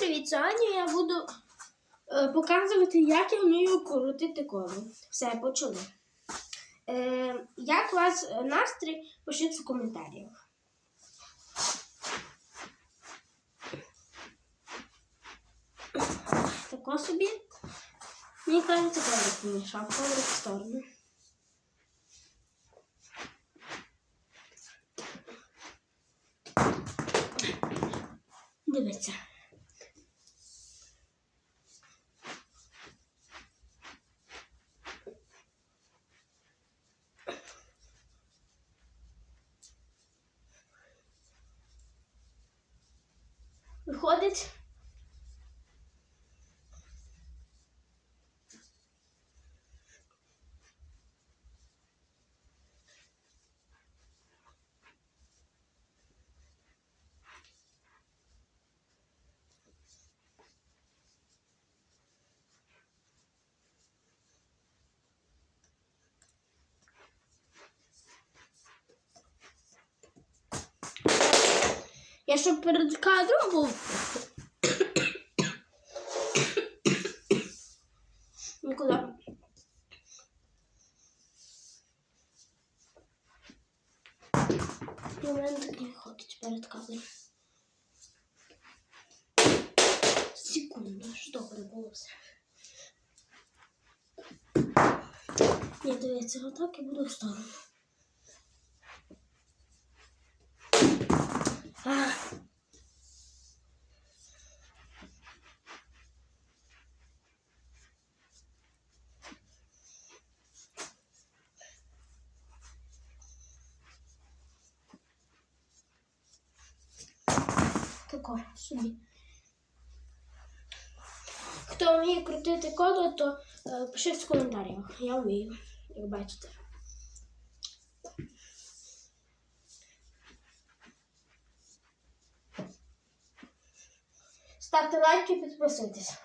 привіт! Сьогодні я буду е, показувати, як я вмію крутити коло. Все, почали. Е, як у вас е, настрій, пишіть в коментарях. Тако собі. Мені кажеться, колір помішав, колір в сторону. Дивіться. Виходить. Я щоб перед кадром був. Нікуди. У мене так не виходить перед кадром. Секунду, ж добре було все. Ні, дивіться, отак і буду в сторону. Тако собі. Хто вміє крутити коло, то е, пишіть в коментарях. Я вмію, як бачите. Ставте лайки і підписуйтесь.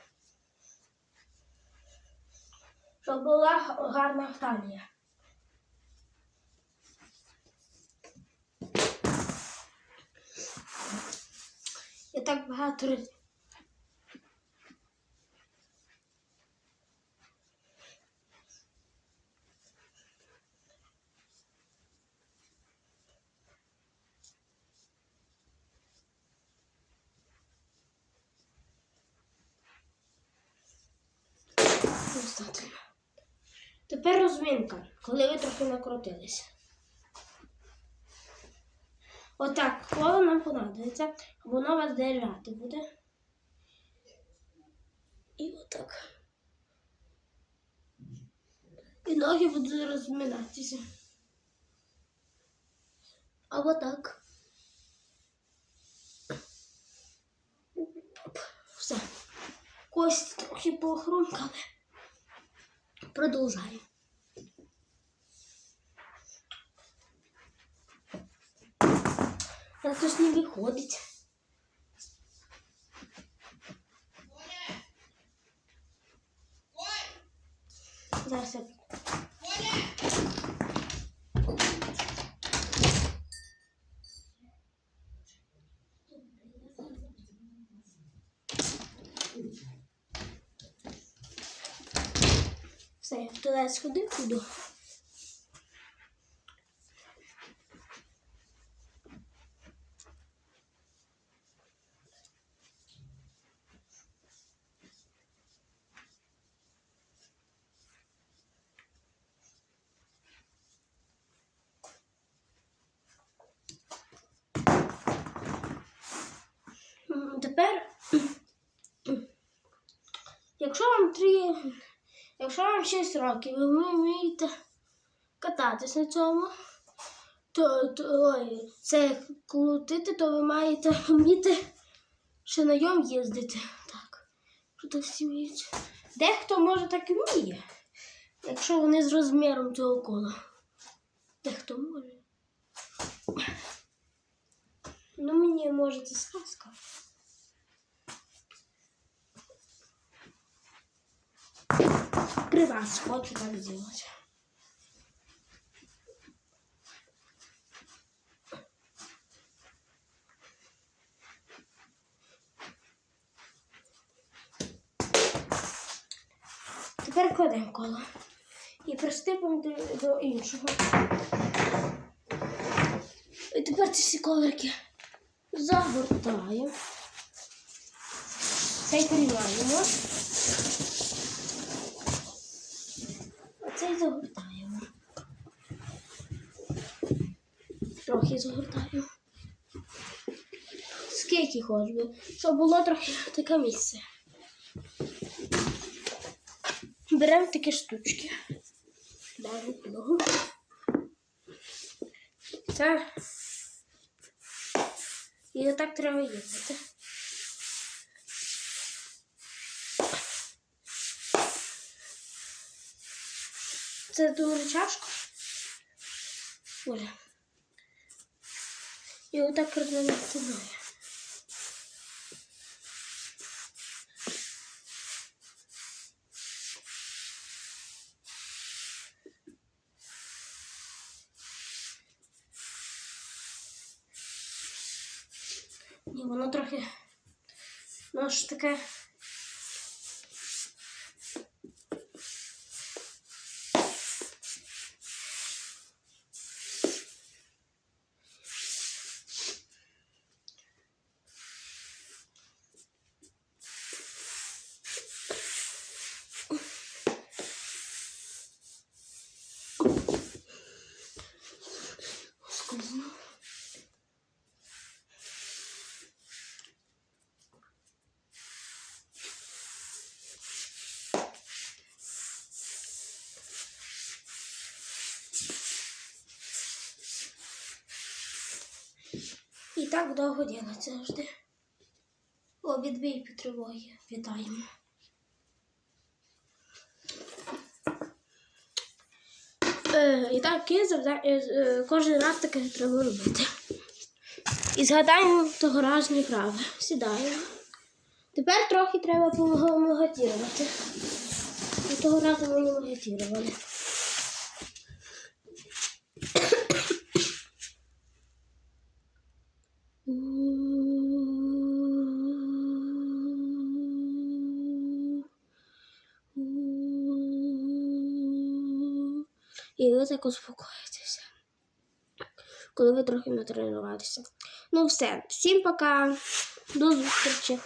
Щоб була гарна талія. Так багато разів. Тепер розминка, коли ви трохи накрутилися. Отак, коло нам понадобиться, воно вас держати буде. І отак. І ноги будуть розминатися. А отак. Все. Кості трохи похрумкали. Продовжаємо. Якось не виходить. Зараз я все, я туалет сходив, піду. М, Тепер, вам якщо вам 6 років, і ви вмієте кататись на цьому, то, то ой, це крутити, то ви маєте вміти ще на ньому їздити. Так. Дехто може так і вміє, якщо вони з розміром цього кола. Дехто може. Ну, мені може це сказка. Прибас, хочу так сделать. Тепер кладемо коло і приступимо до, до іншого. І тепер ці всі колорки загортаємо. Це й порівняємо приймаємо. Оцей загортаємо. Трохи загортаємо. Скільки хоч би, щоб було трохи таке місце. Беремо такі штучки. Далі підлогу. Це. І отак треба їздити. Це дуже чашко. Оля. І отак перед стіною. Ні, воно трохи. Ну ж таке. І так довго ділиться завжди. О, відбій по. Вітаємо. Е, і так, є завдання, е, кожен раз таке треба робити. І згадаємо тогорожні прави. Сідаємо. Тепер трохи треба помагатірувати. І того разу ми не магатірували. І ви так успокоїтеся, коли ви трохи натренувалися. Ну все, всім пока, до зустрічі.